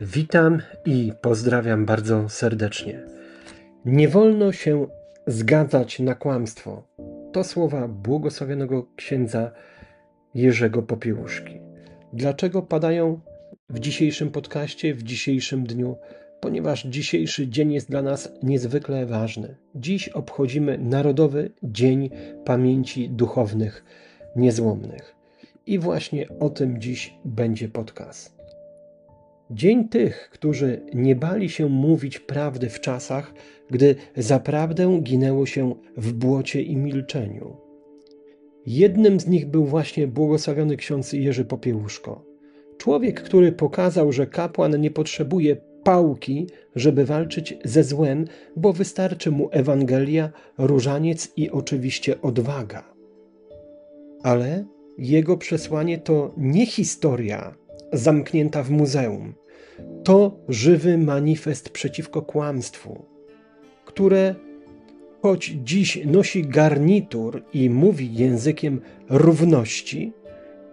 Witam i pozdrawiam bardzo serdecznie. Nie wolno się zgadzać na kłamstwo. To słowa błogosławionego księdza Jerzego Popiełuszki. Dlaczego padają w dzisiejszym podcaście, w dzisiejszym dniu? Ponieważ dzisiejszy dzień jest dla nas niezwykle ważny. Dziś obchodzimy Narodowy Dzień Pamięci Duchownych Niezłomnych. I właśnie o tym dziś będzie podcast. Dzień tych, którzy nie bali się mówić prawdy w czasach, gdy zaprawdę ginęło się w błocie i milczeniu. Jednym z nich był właśnie błogosławiony ksiądz Jerzy Popiełuszko. Człowiek, który pokazał, że kapłan nie potrzebuje pałki, żeby walczyć ze złem, bo wystarczy mu Ewangelia, różaniec i oczywiście odwaga. Ale jego przesłanie to nie historia, zamknięta w muzeum. To żywy manifest przeciwko kłamstwu, które choć dziś nosi garnitur i mówi językiem równości,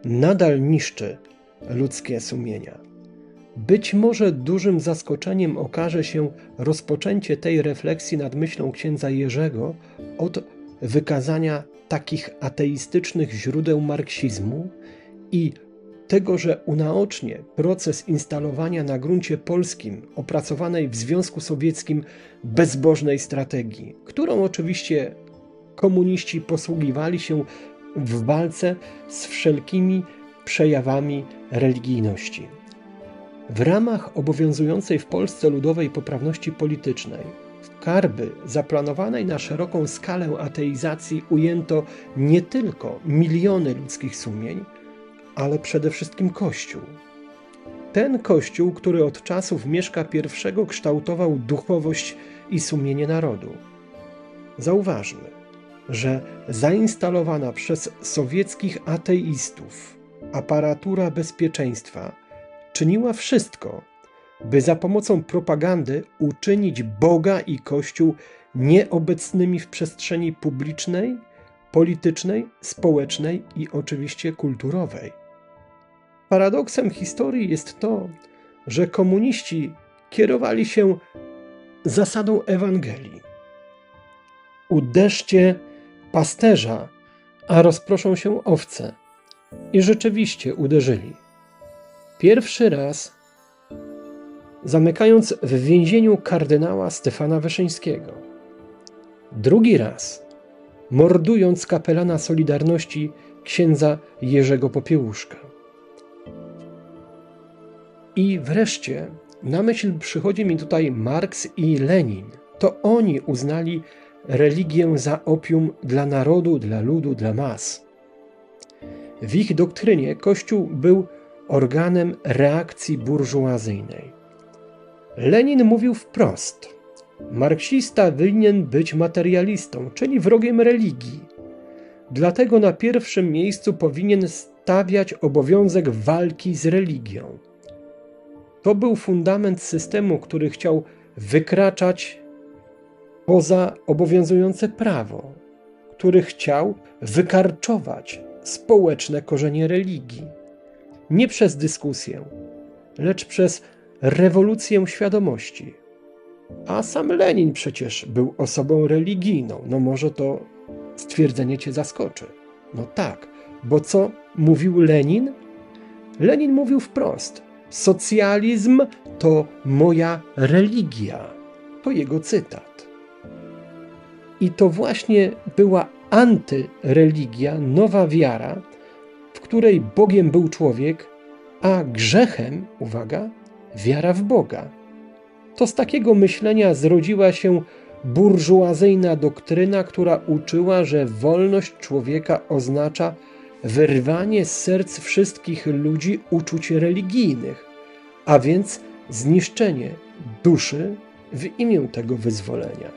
nadal niszczy ludzkie sumienia. Być może dużym zaskoczeniem okaże się rozpoczęcie tej refleksji nad myślą księdza Jerzego od wykazania takich ateistycznych źródeł marksizmu i tego, że unaocznie proces instalowania na gruncie polskim opracowanej w Związku Sowieckim bezbożnej strategii, którą oczywiście komuniści posługiwali się w walce z wszelkimi przejawami religijności. W ramach obowiązującej w Polsce ludowej poprawności politycznej, karby zaplanowanej na szeroką skalę ateizacji ujęto nie tylko miliony ludzkich sumień, ale przede wszystkim Kościół. Ten Kościół, który od czasów Mieszka I kształtował duchowość i sumienie narodu. Zauważmy, że zainstalowana przez sowieckich ateistów aparatura bezpieczeństwa czyniła wszystko, by za pomocą propagandy uczynić Boga i Kościół nieobecnymi w przestrzeni publicznej, politycznej, społecznej i oczywiście kulturowej. Paradoksem historii jest to, że komuniści kierowali się zasadą Ewangelii. Uderzcie pasterza, a rozproszą się owce. I rzeczywiście uderzyli. Pierwszy raz zamykając w więzieniu kardynała Stefana Wyszyńskiego. Drugi raz mordując kapelana Solidarności księdza Jerzego Popiełuszka. I wreszcie na myśl przychodzi mi tutaj Marks i Lenin. To oni uznali religię za opium dla narodu, dla ludu, dla mas. W ich doktrynie Kościół był organem reakcji burżuazyjnej. Lenin mówił wprost: Marksista winien być materialistą, czyli wrogiem religii. Dlatego na pierwszym miejscu powinien stawiać obowiązek walki z religią. To był fundament systemu, który chciał wykraczać poza obowiązujące prawo, który chciał wykarczować społeczne korzenie religii. Nie przez dyskusję, lecz przez rewolucję świadomości. A sam Lenin przecież był osobą religijną. No może to stwierdzenie cię zaskoczy. No tak, bo co mówił Lenin? Lenin mówił wprost: Socjalizm to moja religia. To jego cytat. I to właśnie była antyreligia, nowa wiara, w której Bogiem był człowiek, a grzechem, uwaga, wiara w Boga. To z takiego myślenia zrodziła się burżuazyjna doktryna, która uczyła, że wolność człowieka oznacza wyrwanie z serc wszystkich ludzi uczuć religijnych, a więc zniszczenie duszy w imię tego wyzwolenia.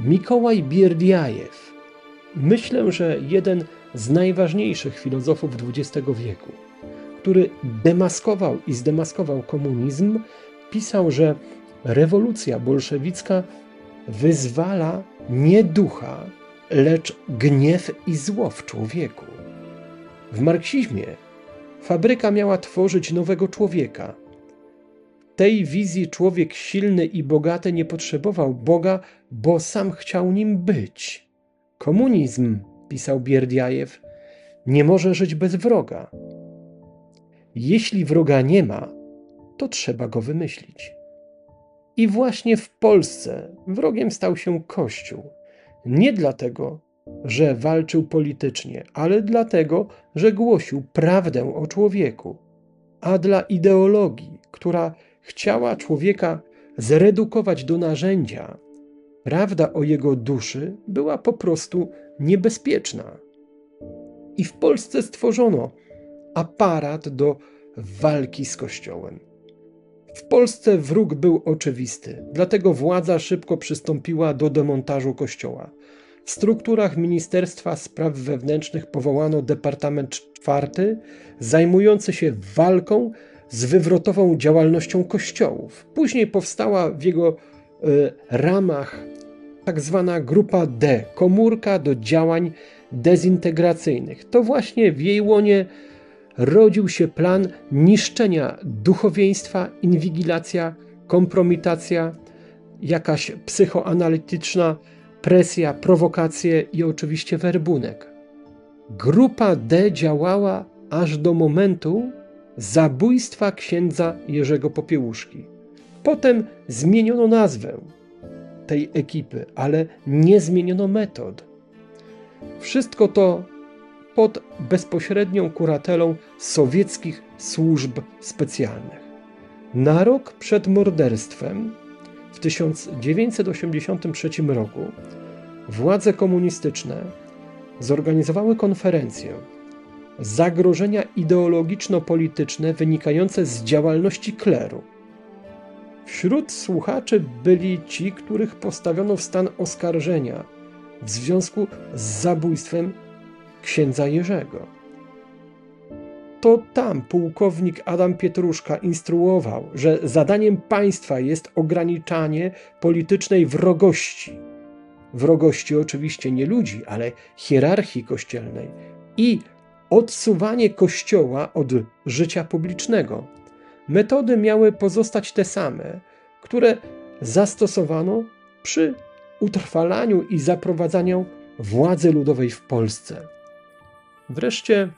Mikołaj Bierdiajew, myślę, że jeden z najważniejszych filozofów XX wieku, który demaskował i zdemaskował komunizm, pisał, że rewolucja bolszewicka wyzwala nie ducha, lecz gniew i zło w człowieku. W marksizmie fabryka miała tworzyć nowego człowieka. tej wizji człowiek silny i bogaty nie potrzebował Boga, bo sam chciał nim być. Komunizm, pisał Bierdiajew, nie może żyć bez wroga. Jeśli wroga nie ma, to trzeba go wymyślić. I właśnie w Polsce wrogiem stał się Kościół. Nie dlatego, że walczył politycznie, ale dlatego, że głosił prawdę o człowieku, a dla ideologii, która chciała człowieka zredukować do narzędzia, prawda o jego duszy była po prostu niebezpieczna. I w Polsce stworzono aparat do walki z Kościołem. W Polsce wróg był oczywisty, dlatego władza szybko przystąpiła do demontażu kościoła. W strukturach Ministerstwa Spraw Wewnętrznych powołano Departament czwarty, zajmujący się walką z wywrotową działalnością kościołów. Później powstała w jego y, ramach tak zwana grupa D, komórka do działań dezintegracyjnych. To właśnie w jej łonie rodził się plan niszczenia duchowieństwa, inwigilacja, kompromitacja, jakaś psychoanalityczna presja, prowokacje i oczywiście werbunek. Grupa D działała aż do momentu zabójstwa księdza Jerzego Popiełuszki. Potem zmieniono nazwę tej ekipy, ale nie zmieniono metod. Wszystko to pod bezpośrednią kuratelą sowieckich służb specjalnych. Na rok przed morderstwem 1983 roku władze komunistyczne zorganizowały konferencję Zagrożenia ideologiczno-polityczne wynikające z działalności kleru. Wśród słuchaczy byli ci, których postawiono w stan oskarżenia w związku z zabójstwem księdza Jerzego. To tam pułkownik Adam Pietruszka instruował, że zadaniem państwa jest ograniczanie politycznej wrogości. Wrogości oczywiście nie ludzi, ale hierarchii kościelnej i odsuwanie kościoła od życia publicznego. Metody miały pozostać te same, które zastosowano przy utrwalaniu i zaprowadzaniu władzy ludowej w Polsce. Wreszcie,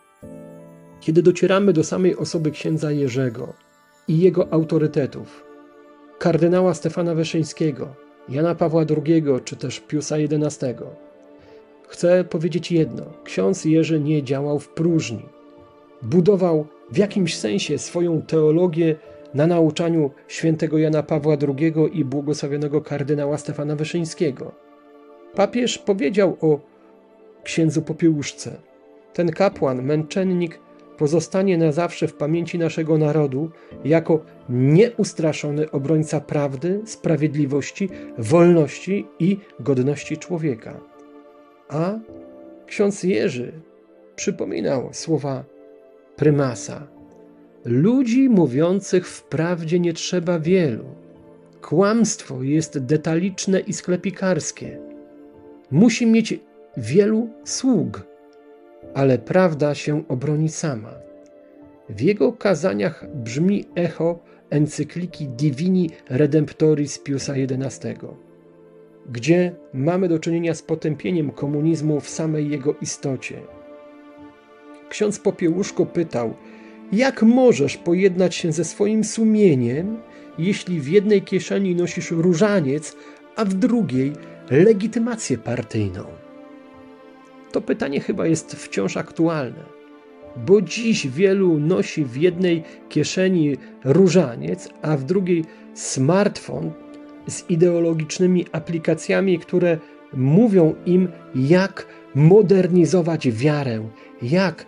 kiedy docieramy do samej osoby księdza Jerzego i jego autorytetów, kardynała Stefana Wyszyńskiego, Jana Pawła II czy też Piusa XI, chcę powiedzieć jedno: ksiądz Jerzy nie działał w próżni. Budował w jakimś sensie swoją teologię na nauczaniu świętego Jana Pawła II i błogosławionego kardynała Stefana Wyszyńskiego. Papież powiedział o księdzu Popiełuszce: ten kapłan, męczennik, pozostanie na zawsze w pamięci naszego narodu jako nieustraszony obrońca prawdy, sprawiedliwości, wolności i godności człowieka. A ksiądz Jerzy przypominał słowa prymasa. Ludzi mówiących wprawdzie nie trzeba wielu. Kłamstwo jest detaliczne i sklepikarskie. Musi mieć wielu sług ale prawda się obroni sama. W jego kazaniach brzmi echo encykliki Divini Redemptoris Piusa XI, gdzie mamy do czynienia z potępieniem komunizmu w samej jego istocie. Ksiądz Popiełuszko pytał, jak możesz pojednać się ze swoim sumieniem, jeśli w jednej kieszeni nosisz różaniec, a w drugiej legitymację partyjną? To pytanie chyba jest wciąż aktualne, bo dziś wielu nosi w jednej kieszeni różaniec, a w drugiej smartfon z ideologicznymi aplikacjami, które mówią im, jak modernizować wiarę, jak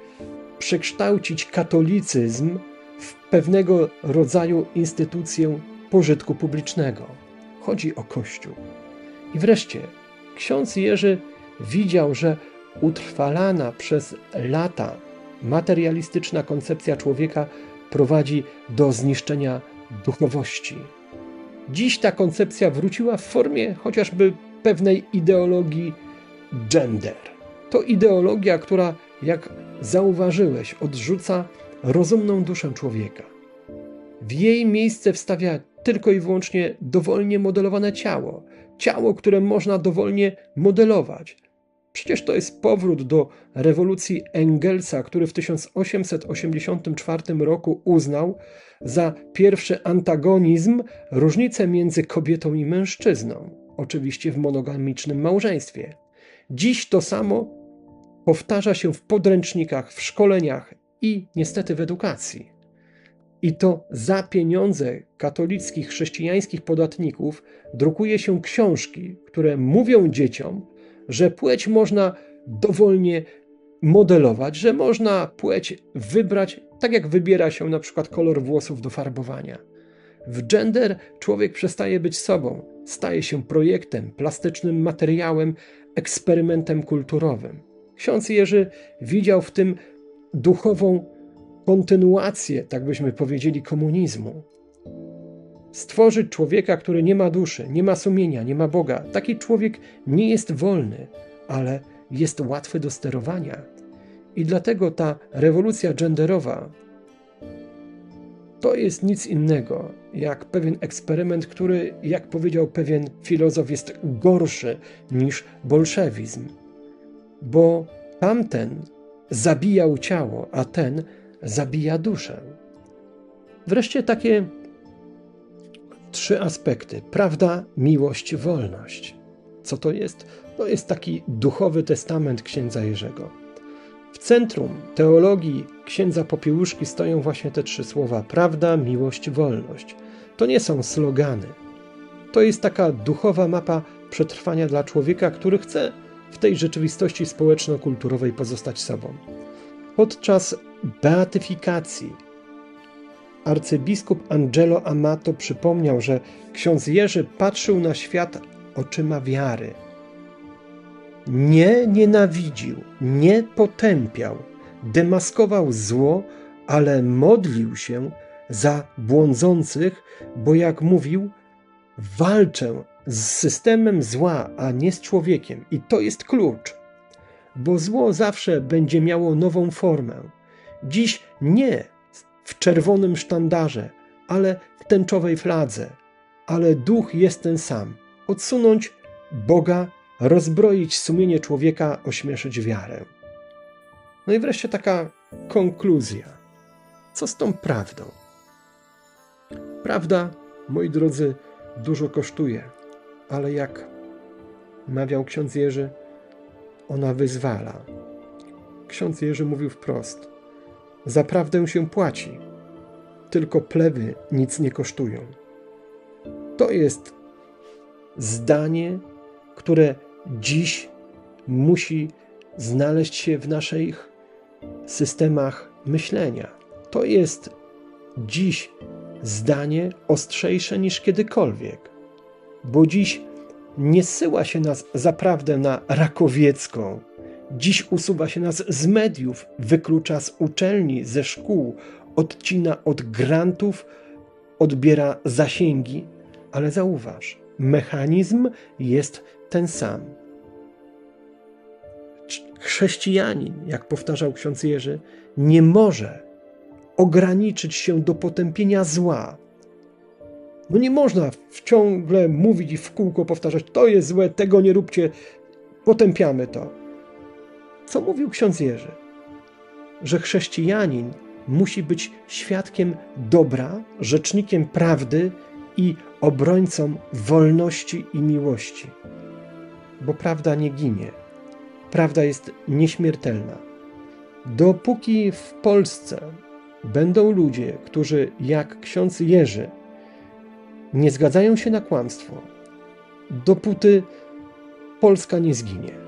przekształcić katolicyzm w pewnego rodzaju instytucję pożytku publicznego. Chodzi o Kościół. I wreszcie ksiądz Jerzy widział, że utrwalana przez lata materialistyczna koncepcja człowieka prowadzi do zniszczenia duchowości. Dziś ta koncepcja wróciła w formie chociażby pewnej ideologii gender. To ideologia, która, jak zauważyłeś, odrzuca rozumną duszę człowieka. w jej miejsce wstawia tylko i wyłącznie dowolnie modelowane ciało. Ciało, które można dowolnie modelować. Przecież to jest powrót do rewolucji Engelsa, który w 1884 roku uznał za pierwszy antagonizm różnicę między kobietą i mężczyzną, oczywiście w monogamicznym małżeństwie. Dziś to samo powtarza się w podręcznikach, w szkoleniach i niestety w edukacji. I to za pieniądze katolickich, chrześcijańskich podatników drukuje się książki, które mówią dzieciom, że płeć można dowolnie modelować, że można płeć wybrać tak jak wybiera się na przykład kolor włosów do farbowania. W gender człowiek przestaje być sobą, staje się projektem, plastycznym materiałem, eksperymentem kulturowym. Ksiądz Jerzy widział w tym duchową kontynuację, tak byśmy powiedzieli, komunizmu. Stworzyć człowieka, który nie ma duszy, nie ma sumienia, nie ma Boga. Taki człowiek nie jest wolny, ale jest łatwy do sterowania. I dlatego ta rewolucja genderowa to jest nic innego jak pewien eksperyment, który, jak powiedział pewien filozof, jest gorszy niż bolszewizm, bo tamten zabijał ciało, a ten zabija duszę. Wreszcie takie trzy aspekty: prawda, miłość, wolność. Co to jest? To jest taki duchowy testament księdza Jerzego. W centrum teologii księdza Popiełuszki stoją właśnie te trzy słowa: prawda, miłość, wolność. To nie są slogany. To jest taka duchowa mapa przetrwania dla człowieka, który chce w tej rzeczywistości społeczno-kulturowej pozostać sobą. Podczas beatyfikacji arcybiskup Angelo Amato przypomniał, że ksiądz Jerzy patrzył na świat oczyma wiary. Nie nienawidził, nie potępiał, demaskował zło, ale modlił się za błądzących, bo jak mówił, walczę z systemem zła, a nie z człowiekiem. I to jest klucz, bo zło zawsze będzie miało nową formę. Dziś nie w czerwonym sztandarze, ale w tęczowej fladze. Ale duch jest ten sam. Odsunąć Boga, rozbroić sumienie człowieka, ośmieszyć wiarę. No i wreszcie taka konkluzja. Co z tą prawdą? Prawda, moi drodzy, dużo kosztuje, ale jak mawiał ksiądz Jerzy, ona wyzwala. Ksiądz Jerzy mówił wprost: Za prawdę się płaci, tylko plewy nic nie kosztują. To jest zdanie, które dziś musi znaleźć się w naszych systemach myślenia. To jest dziś zdanie ostrzejsze niż kiedykolwiek, bo dziś nie syła się nas zaprawdę na rakowiecką. Dziś usuwa się nas z mediów, wyklucza z uczelni, ze szkół, odcina od grantów, odbiera zasięgi, ale zauważ, mechanizm jest ten sam. Chrześcijanin, jak powtarzał ksiądz Jerzy, nie może ograniczyć się do potępienia zła. No nie można ciągle mówić i w kółko powtarzać, to jest złe, tego nie róbcie, potępiamy to. Co mówił ksiądz Jerzy? Że chrześcijanin musi być świadkiem dobra, rzecznikiem prawdy i obrońcą wolności i miłości. Bo prawda nie ginie. Prawda jest nieśmiertelna. Dopóki w Polsce będą ludzie, którzy jak ksiądz Jerzy nie zgadzają się na kłamstwo, dopóty Polska nie zginie.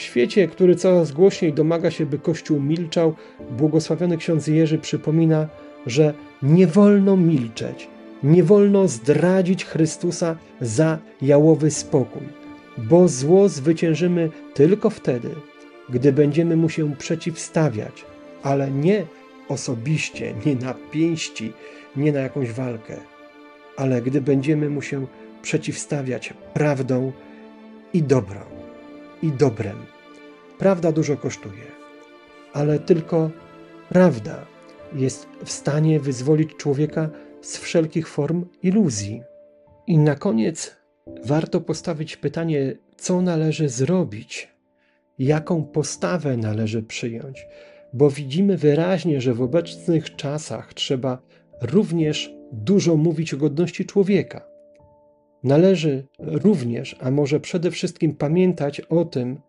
W świecie, który coraz głośniej domaga się, by Kościół milczał, błogosławiony ksiądz Jerzy przypomina, że nie wolno milczeć, nie wolno zdradzić Chrystusa za jałowy spokój, bo zło zwyciężymy tylko wtedy, gdy będziemy mu się przeciwstawiać, ale nie osobiście, nie na pięści, nie na jakąś walkę, ale gdy będziemy mu się przeciwstawiać prawdą i dobrą, i dobrem. Prawda dużo kosztuje, ale tylko prawda jest w stanie wyzwolić człowieka z wszelkich form iluzji. I na koniec warto postawić pytanie, co należy zrobić, jaką postawę należy przyjąć, bo widzimy wyraźnie, że w obecnych czasach trzeba również dużo mówić o godności człowieka. Należy również, a może przede wszystkim pamiętać o tym,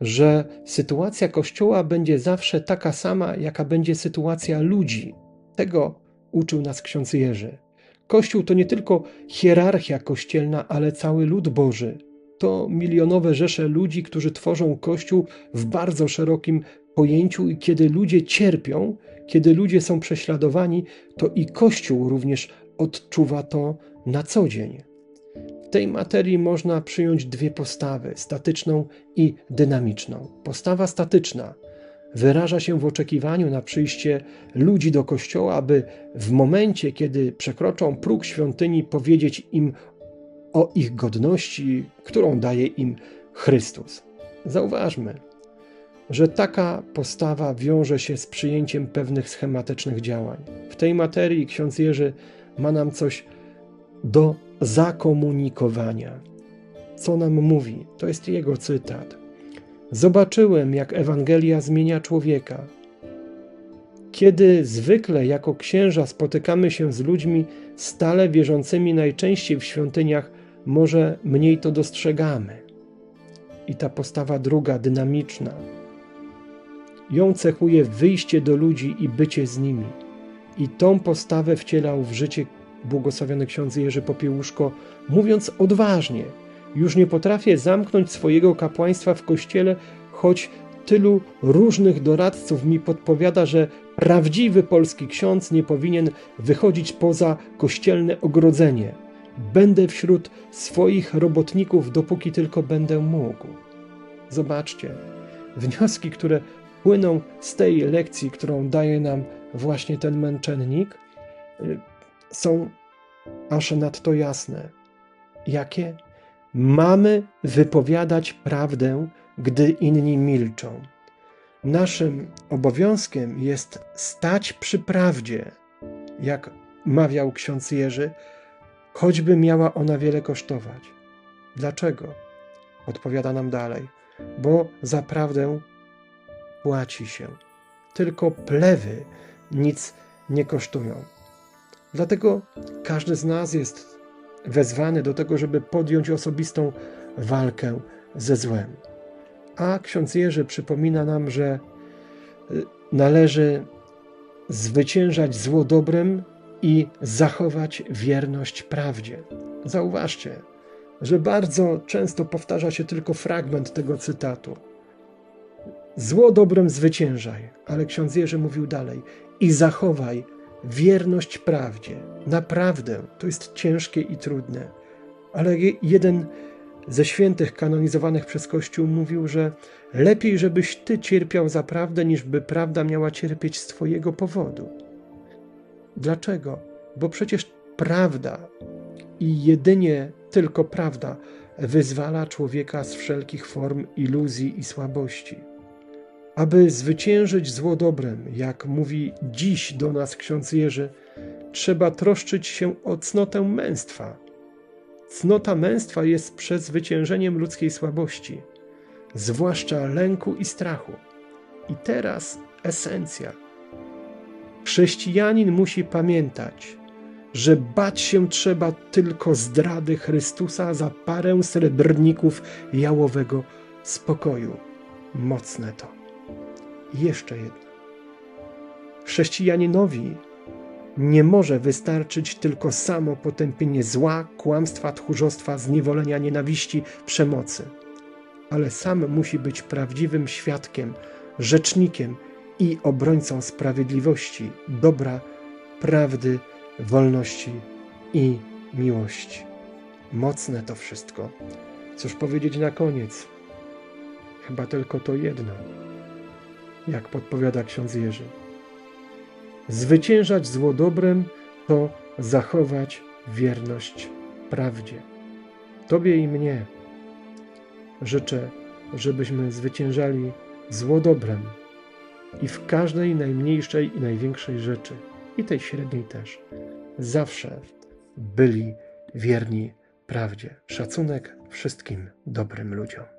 że sytuacja Kościoła będzie zawsze taka sama, jaka będzie sytuacja ludzi. Tego uczył nas ksiądz Jerzy. Kościół to nie tylko hierarchia kościelna, ale cały lud Boży. To milionowe rzesze ludzi, którzy tworzą Kościół w bardzo szerokim pojęciu, i kiedy ludzie cierpią, kiedy ludzie są prześladowani, to i Kościół również odczuwa to na co dzień. W tej materii można przyjąć dwie postawy: statyczną i dynamiczną. Postawa statyczna wyraża się w oczekiwaniu na przyjście ludzi do kościoła, aby w momencie, kiedy przekroczą próg świątyni, powiedzieć im o ich godności, którą daje im Chrystus. Zauważmy, że taka postawa wiąże się z przyjęciem pewnych schematycznych działań. W tej materii ksiądz Jerzy ma nam coś do zakomunikowania. Co nam mówi? To jest jego cytat. Zobaczyłem, jak Ewangelia zmienia człowieka. Kiedy zwykle jako księża spotykamy się z ludźmi stale wierzącymi najczęściej w świątyniach, może mniej to dostrzegamy. I ta postawa druga, dynamiczna, ją cechuje wyjście do ludzi i bycie z nimi. I tą postawę wcielał w życie błogosławiony ksiądz Jerzy Popiełuszko, mówiąc odważnie: Już nie potrafię zamknąć swojego kapłaństwa w kościele, choć tylu różnych doradców mi podpowiada, że prawdziwy polski ksiądz nie powinien wychodzić poza kościelne ogrodzenie. Będę wśród swoich robotników, dopóki tylko będę mógł. Zobaczcie, wnioski, które płyną z tej lekcji, którą daje nam właśnie ten męczennik, y, są aż nadto jasne. Jakie? Mamy wypowiadać prawdę, gdy inni milczą. Naszym obowiązkiem jest stać przy prawdzie, jak mawiał ksiądz Jerzy, choćby miała ona wiele kosztować. Dlaczego? Odpowiada nam dalej, bo za prawdę płaci się. Tylko plewy nic nie kosztują. Dlatego każdy z nas jest wezwany do tego, żeby podjąć osobistą walkę ze złem. A ksiądz Jerzy przypomina nam, że y, należy zwyciężać zło dobrem i zachować wierność prawdzie. Zauważcie, że bardzo często powtarza się tylko fragment tego cytatu. Zło dobrem zwyciężaj, ale ksiądz Jerzy mówił dalej i zachowaj wierność prawdzie. Naprawdę to jest ciężkie i trudne, ale jeden ze świętych kanonizowanych przez Kościół mówił, że lepiej, żebyś ty cierpiał za prawdę, niż by prawda miała cierpieć z twojego powodu. Dlaczego? Bo przecież prawda i jedynie tylko prawda wyzwala człowieka z wszelkich form iluzji i słabości. Aby zwyciężyć zło dobrem, jak mówi dziś do nas ksiądz Jerzy, trzeba troszczyć się o cnotę męstwa. Cnota męstwa jest przezwyciężeniem ludzkiej słabości, zwłaszcza lęku i strachu. I teraz esencja. Chrześcijanin musi pamiętać, że bać się trzeba tylko zdrady Chrystusa za parę srebrników jałowego spokoju. Mocne to. I jeszcze jedno. Chrześcijaninowi nie może wystarczyć tylko samo potępienie zła, kłamstwa, tchórzostwa, zniewolenia, nienawiści, przemocy, ale sam musi być prawdziwym świadkiem, rzecznikiem i obrońcą sprawiedliwości, dobra, prawdy, wolności i miłości. Mocne to wszystko. Cóż powiedzieć na koniec? Chyba tylko to jedno jak podpowiada ksiądz Jerzy. Zwyciężać zło dobrem to zachować wierność prawdzie. Tobie i mnie życzę, żebyśmy zwyciężali zło dobrem i w każdej najmniejszej i największej rzeczy, i tej średniej też, zawsze byli wierni prawdzie. Szacunek wszystkim dobrym ludziom.